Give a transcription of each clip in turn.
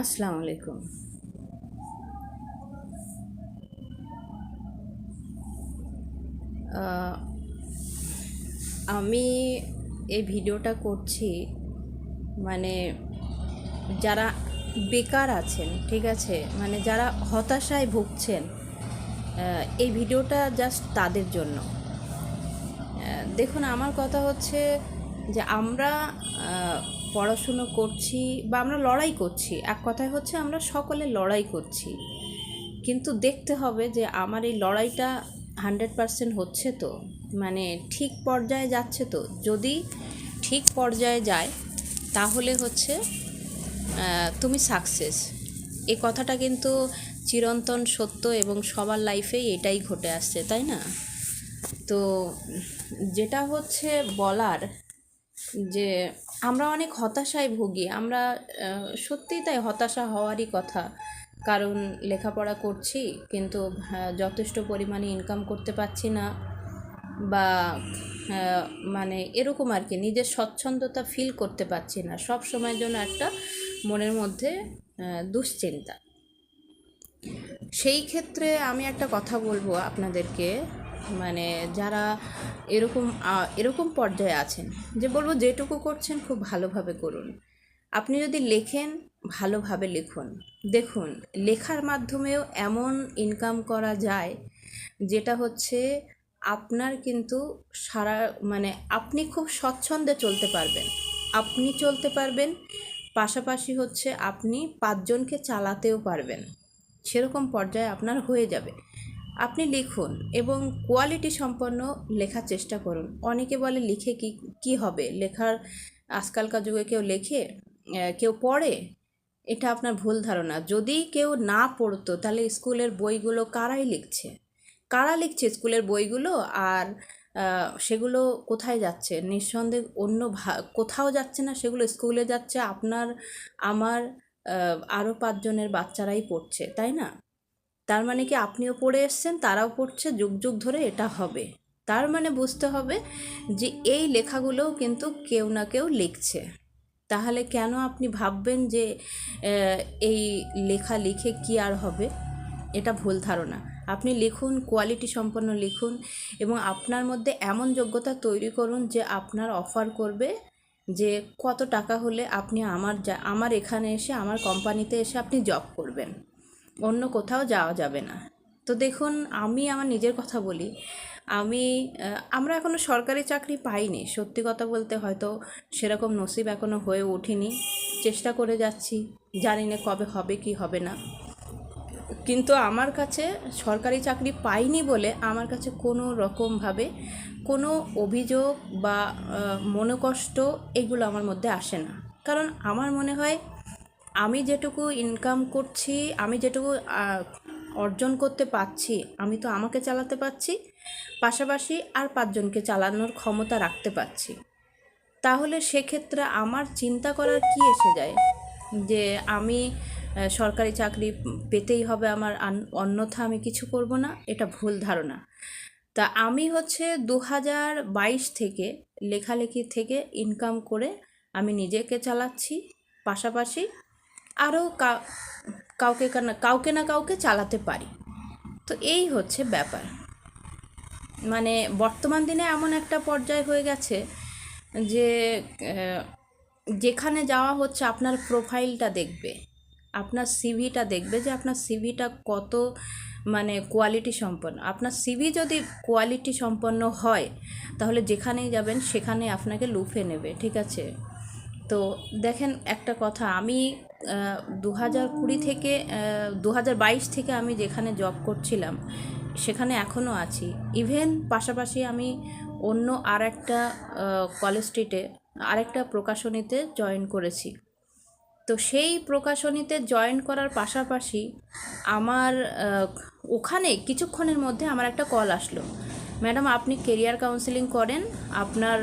আসসালামু আলাইকুম। আমি এই ভিডিওটা করছি মানে যারা বেকার আছেন, ঠিক আছে? মানে যারা হতাশায় ভুগছেন এই ভিডিওটা জাস্ট তাদের জন্য। দেখুন, আমার কথা হচ্ছে যে আমরা পড়াশুনো করছি বা আমরা লড়াই করছি। এক কথায় হচ্ছে আমরা সকলে লড়াই করছি। কিন্তু দেখতে হবে যে আমার এই লড়াইটা হান্ড্রেড পারসেন্ট হচ্ছে তো। মানে ঠিক পর্যায়ে যাচ্ছে তো। যদি ঠিক পর্যায়ে যায়, তাহলে হচ্ছে তুমি সাকসেস এই কথাটা কিন্তু চিরন্তন সত্য এবং সবার লাইফেই এটাই ঘটে আসছে, তাই না? তো যেটা হচ্ছে বলার যে আমরা অনেক হতাশায় ভুগি। আমরা সত্যিই তাই হতাশা হওয়ারই কথা। কারণ লেখাপড়া করছি, কিন্তু যথেষ্ট পরিমাণে ইনকাম করতে পারছি না বা মানে এরকম আর কি, নিজের স্বচ্ছন্দতা ফিল করতে পারছি না। সব সময়ের জন্য একটা মনের মধ্যে দুশ্চিন্তা। সেই ক্ষেত্রে আমি একটা কথা বলব আপনাদেরকে। মানে যারা এরকম এরকম পর্যায়ে আছেন, যে বলব যেটুকু করছেন খুব ভালোভাবে করুন। আপনি যদি লেখেন, ভালোভাবে লিখুন। দেখুন, লেখার মাধ্যমেও এমন ইনকাম করা যায়, যেটা হচ্ছে আপনার কিন্তু সারা মানে আপনি খুব স্বচ্ছন্দে চলতে পারবেন। আপনি চলতে পারবেন, পাশাপাশি হচ্ছে আপনি পাঁচজনকে চালাতেও পারবেন। সেরকম পর্যায়ে আপনার হয়ে যাবে। আপনি লিখুন এবং কোয়ালিটি সম্পন্ন লেখার চেষ্টা করুন। অনেকে বলে, লিখে কি কি হবে? লেখার আজকালকার যুগে কেউ লেখে? কেউ পড়ে? এটা আপনার ভুল ধারণা। যদি কেউ না পড়তো, তাহলে স্কুলের বইগুলো কারাই লিখছে? কারা লিখছে স্কুলের বইগুলো? আর সেগুলো কোথায় যাচ্ছে? নিঃসন্দেহ অন্য কোথাও যাচ্ছে না, সেগুলো স্কুলে যাচ্ছে। আপনার, আমার আরও পাঁচজনের বাচ্চারাই পড়ছে, তাই না? তার মানে কি আপনিও পড়ে এসছেন, তারাও পড়ছে, যুগ যুগ ধরে এটা হবে। তার মানে বুঝতে হবে যে এই লেখাগুলোও কিন্তু কেউ না কেউ লিখছে। তাহলে কেন আপনি ভাববেন যে এই লেখা লিখে কি আর হবে? এটা ভুল ধারণা। আপনি লিখুন কোয়ালিটি সম্পন্ন লিখুন এবং আপনার মধ্যে এমন যোগ্যতা তৈরি করুন যে আপনার অফার করবে যে কত টাকা হলে আপনি আমার যা, আমার এখানে এসে, আমার কোম্পানিতে এসে আপনি জব করবেন। অন্য কোথাও যাওয়া যাবে না। তো দেখুন, আমি আমার নিজের কথা বলি। আমি আমরা এখনও সরকারি চাকরি পাইনি। সত্যি কথা বলতে হয়তো সেরকম নসিব এখনও হয়ে ওঠেনি। চেষ্টা করে যাচ্ছি। জানি না কবে হবে কি হবে না। কিন্তু আমার কাছে সরকারি চাকরি পাইনি বলে আমার কাছে কোনো রকমভাবে কোনো অভিযোগ বা মনোকষ্ট এগুলো আমার মধ্যে আসে না। কারণ আমার মনে হয় আমি যেটুকু ইনকাম করছি, আমি যেটুকু অর্জন করতে পারছি, আমি তো আমাকে চালাতে পারছি, পাশাপাশি আর পাঁচজনকে চালানোর ক্ষমতা রাখতে পারছি। তাহলে সেক্ষেত্রে আমার চিন্তা করার কি এসে যায়? যে আমি সরকারি চাকরি পেতেই হবে আমার অন্যথা আমি কিছু করব না, এটা ভুল ধারণা। তা আমি হচ্ছে দু হাজার বাইশ থেকে লেখালেখি থেকে ইনকাম করে আমি নিজেকে চালাচ্ছি, পাশাপাশি আরও কাউকে কাউকে না কাউকে চালাতে পারি। তো এই হচ্ছে ব্যাপার। মানে বর্তমান দিনে এমন একটা পর্যায় হয়ে গেছে যে যেখানে যাওয়া হচ্ছে আপনার প্রোফাইলটা দেখবে, আপনার সিভিটা দেখবে যে আপনার সিভিটা কত মানে কোয়ালিটি সম্পন্ন। আপনার সিভি যদি কোয়ালিটি সম্পন্ন হয়, তাহলে যেখানেই যাবেন সেখানে আপনাকে লুফে নেবে, ঠিক আছে? তো দেখেন একটা কথা, আমি দু হাজার কুড়ি থেকে দু হাজার বাইশ থেকে আমি যেখানে জব করছিলাম, সেখানে এখনও আছি। ইভেন পাশাপাশি আমি অন্য আর একটা কলেজ স্ট্রিটে আরেকটা প্রকাশনীতে জয়েন করেছি। তো সেই প্রকাশনীতে জয়েন করার পাশাপাশি আমার ওখানে কিছুক্ষণের মধ্যে আমার একটা কল আসলো। ম্যাডাম, আপনি কেরিয়ার কাউন্সেলিং করেন। আপনার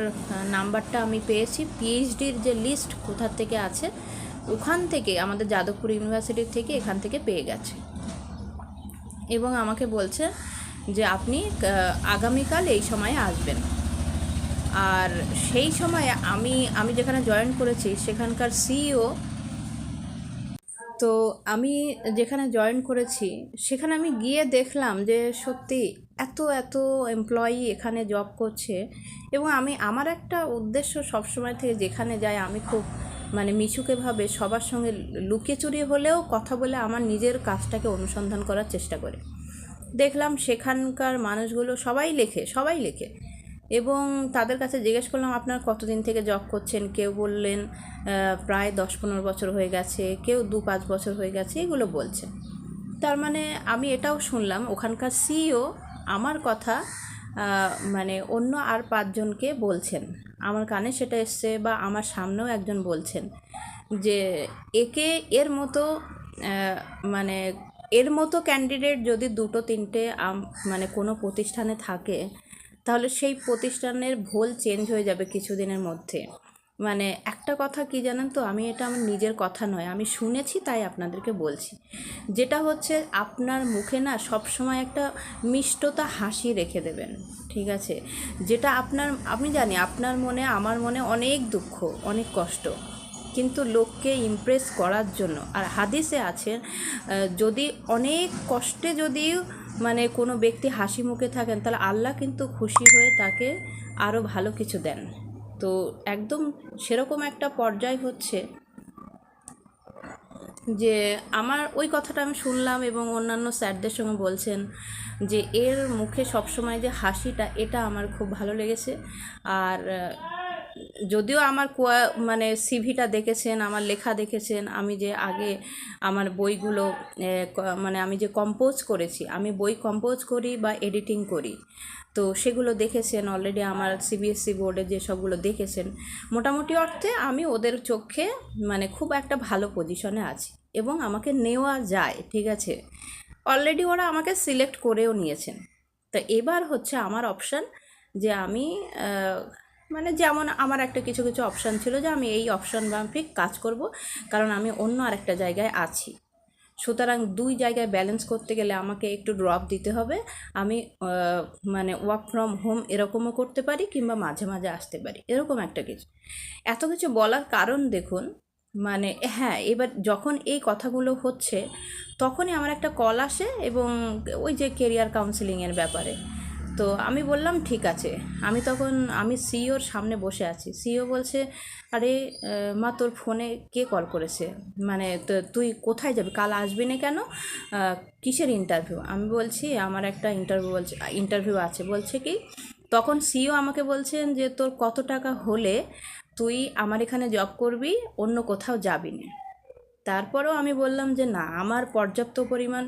নাম্বারটা আমি পেয়েছি। পিএইচডির যে লিস্ট কোথার থেকে আছে, ওখান থেকে, আমাদের যাদবপুর ইউনিভার্সিটির থেকে এখান থেকে পেয়ে গেছে। এবং আমাকে বলছে যে, আপনি আগামীকাল এই সময়ে আসবেন। আর সেই সময়ে আমি আমি যেখানে জয়েন করেছি, সেখানকার সিইও তো আমি যেখানে জয়েন করেছি, সেখানে আমি গিয়ে দেখলাম যে সত্যি এত এত এমপ্লয়ি এখানে জব করছে এবং আমি, আমার একটা উদ্দেশ্য সবসময় থেকে যেখানে যাই, আমি খুব মানে মিশুকেভাবে সবার সঙ্গে লুকিয়ে চুরিয়ে হলেও কথা বলে আমার নিজের কাজটাকে অনুসন্ধান করার চেষ্টা করে। দেখলাম সেখানকার মানুষগুলো সবাই লেখে সবাই লেখে। এবং তাদের কাছে জিজ্ঞেস করলাম, আপনার কতদিন থেকে জব করছেন? কেউ বললেন প্রায় দশ পনেরো বছর হয়ে গেছে, কেউ দু পাঁচ বছর হয়ে গেছে, এগুলো বলছে। তার মানে আমি এটাও শুনলাম, ওখানকার সিইও আমার কথা মানে অন্য আর পাঁচজনকে বলছেন। আমার কানে সেটা এসছে বা আমার সামনেও একজন বলছেন যে একে এর মতো মানে এর মতো ক্যান্ডিডেট যদি দুটো, তিনটে মানে কোনো প্রতিষ্ঠানে থাকে তাহলে সেই প্রতিষ্ঠানের ভোল চেঞ্জ হয়ে যাবে কিছুদিনের মধ্যে। মানে একটা কথা কি জানেন তো? আমি এটা আমার নিজের কথা নয় আমি শুনেছি তাই আপনাদেরকে বলছি। যেটা হচ্ছে আপনার মুখে না সবসময় একটা মিষ্টতা হাসি রেখে দেবেন ঠিক আছে? যেটা আপনার আমি জানি আপনার মনে আমার মনে অনেক দুঃখ অনেক কষ্ট। কিন্তু লোককে ইমপ্রেস করার জন্য আর হাদিসে আছে আহ, যদি অনেক কষ্টে যদি মানে কোনো ব্যক্তি হাসি মুখে থাকেন, তাহলে আল্লাহ কিন্তু খুশি হয়ে তাকে আরও ভালো কিছু দেন। তো একদম সেরকম একটা পর্যায় হচ্ছে যে আমার ওই কথাটা আমি শুনলাম এবং অন্যান্য স্যারদের সঙ্গে বলছেন যে এর মুখে সবসময় যে হাসিটা, এটা আমার খুব ভালো লেগেছে। আর যদিও আমার কোয়া- মানে সিভিটা দেখেছেন, আমার লেখা দেখেছেন, আমি যে আগে আমার বইগুলো মানে আমি যে কম্পোজ করেছি, আমি বই কম্পোজ করি বা এডিটিং করি, তো সেগুলো দেখেছেন অলরেডি আমার সিবিএসসি বোর্ডে যে সবগুলো দেখেছেন, মোটামুটি অর্থে আমি ওদের চোখে মানে খুব একটা ভালো পজিশনে আছি, এবং আমাকে নেওয়া যায়, ঠিক আছে? অলরেডি ওরা আমাকে সিলেক্ট করেও নিয়েছেন, তো এবার হচ্ছে আমার অপশান যে আমি মানে যেমন আমার একটা কিছু কিছু অপশান ছিল যে আমি এই অপশান মাফিক কাজ করব, কারণ আমি অন্য আরেকটা জায়গায় আছি। সুতরাং দুই জায়গায় ব্যালেন্স করতে গেলে আমাকে একটু ড্রপ দিতে হবে। আমি মানে ওয়ার্ক ফ্রম হোম এরকমও করতে পারি কিংবা মাঝে মাঝে আসতে পারি, এরকম একটা কিছু। এত কিছু বলার কারণ দেখুন মানে হ্যাঁ এবার যখন এই কথাগুলো হচ্ছে, তখনই আমার একটা কল আসে এবং ওই যে কেরিয়ার কাউন্সিলিংয়ের ব্যাপারে। তো আমি বললাম, ঠিক আছে। আমি তখন, আমি সিওর সামনে বসে আছি। সিও বলছে, আরে, মা, তোর ফোনে কে কল করেছে? মানে তুই কোথায় যাবি? কাল আসবি না কেন? কিসের ইন্টারভিউ আমি বলছি, আমার একটা ইন্টারভিউ বলছে ইন্টারভিউ আছে। বলছে কি, তখন সিও আমাকে বলছেন যে, তোর কত টাকা হলে তুই আমার এখানে জব করবি, অন্য কোথাও যাবি না। তারপরেও আমি বললাম যে, না, আমার পর্যাপ্ত পরিমাণ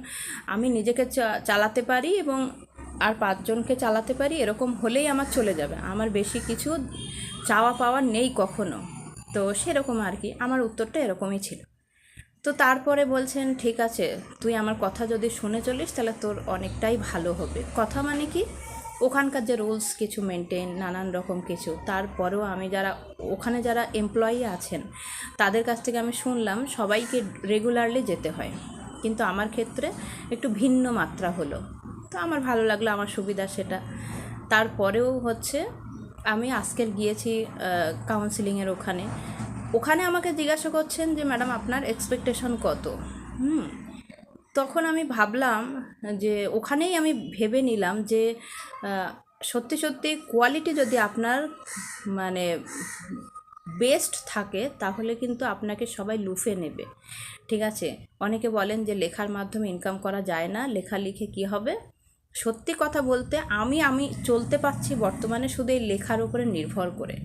আমি নিজেকে চালাতে পারি এবং আর পাঁচজনকে চালাতে পারি, এরকম হলেই আমার চলে যাবে। আমার বেশি কিছু চাওয়া পাওয়া নেই কখনো। তো সেরকম আর কি, আমার উত্তরটা এরকমই ছিল। তো তারপরে বলছেন, ঠিক আছে, তুই আমার কথা যদি শুনে চলিস, তাহলে তোর অনেকটাই ভালো হবে। কথা মানে কি, ওখানকার যে রুলস কিছু মেনটেন, নানান রকম কিছু, তারপরেও আমি যারা, ওখানে যারা এমপ্লয়ি আছেন, তাদের কাছ থেকে আমি শুনলাম, সবাইকে রেগুলারলি যেতে হয়। কিন্তু আমার ক্ষেত্রে একটু ভিন্ন মাত্রা হলো। তো আমার ভালো লাগল আমার সুবিধা সেটা। তারপরেও হচ্ছে আমি আজকের গিয়েছি কাউন্সিলিংয়ের ওখানে। ওখানে আমাকে জিজ্ঞাসা করছেন যে, ম্যাডাম, আপনার এক্সপেকটেশন কত? হুম। তখন আমি ভাবলাম যে, ওখানেই আমি ভেবে নিলাম যে সত্যি সত্যি কোয়ালিটি যদি আপনার মানে বেস্ট থাকে, তাহলে কিন্তু আপনাকে সবাই লুফে নেবে। ঠিক আছে? অনেকে বলেন যে, লেখার মাধ্যমে ইনকাম করা যায় না। লেখা লিখে কি হবে? সত্যি কথা বলতে আমি আমি চলতে পারছি বর্তমানে শুধু এই লেখার উপরে নির্ভর করে।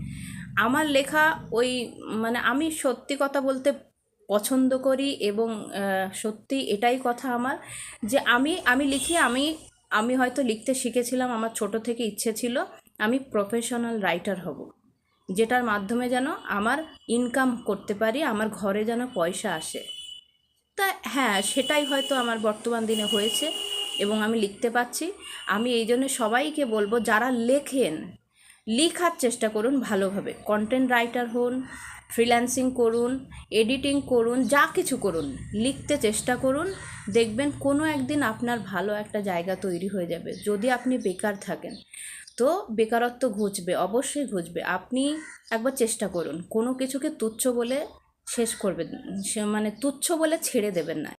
আমার লেখা ওই মানে আমি সত্যি কথা বলতে পছন্দ করি এবং সত্যি এটাই কথা আমার যে আমি আমি লিখি, আমি আমি হয়তো লিখতে শিখেছিলাম, আমার ছোট থেকে ইচ্ছে ছিল, আমি প্রফেশনাল রাইটার হব। যেটার মাধ্যমে যেন আমার ইনকাম করতে পারি, আমার ঘরে যেন পয়সা আসে। তা হ্যাঁ সেটাই হয়তো আমার বর্তমান দিনে হয়েছে। এবং আমি লিখতে পাচ্ছি আমি এই জন্য সবাইকে বলব যারা লেখেন, লেখার চেষ্টা করুন ভালোভাবে। কন্টেন্ট রাইটার হন ফ্রিল্যান্সিং করুন এডিটিং করুন, যা কিছু করুন, লিখতে চেষ্টা করুন। দেখবেন কোনো একদিন আপনার ভালো একটা জায়গা তৈরি হয়ে যাবে, যদি আপনি বেকার থাকেন। তো বেকারত্ব ঘুচবে, অবশ্যই ঘুচবে। আপনি একবার চেষ্টা করুন। কোনো কিছুকে তুচ্ছ বলে শেষ করবেন মানে তুচ্ছ বলে ছেড়ে দেবেন না।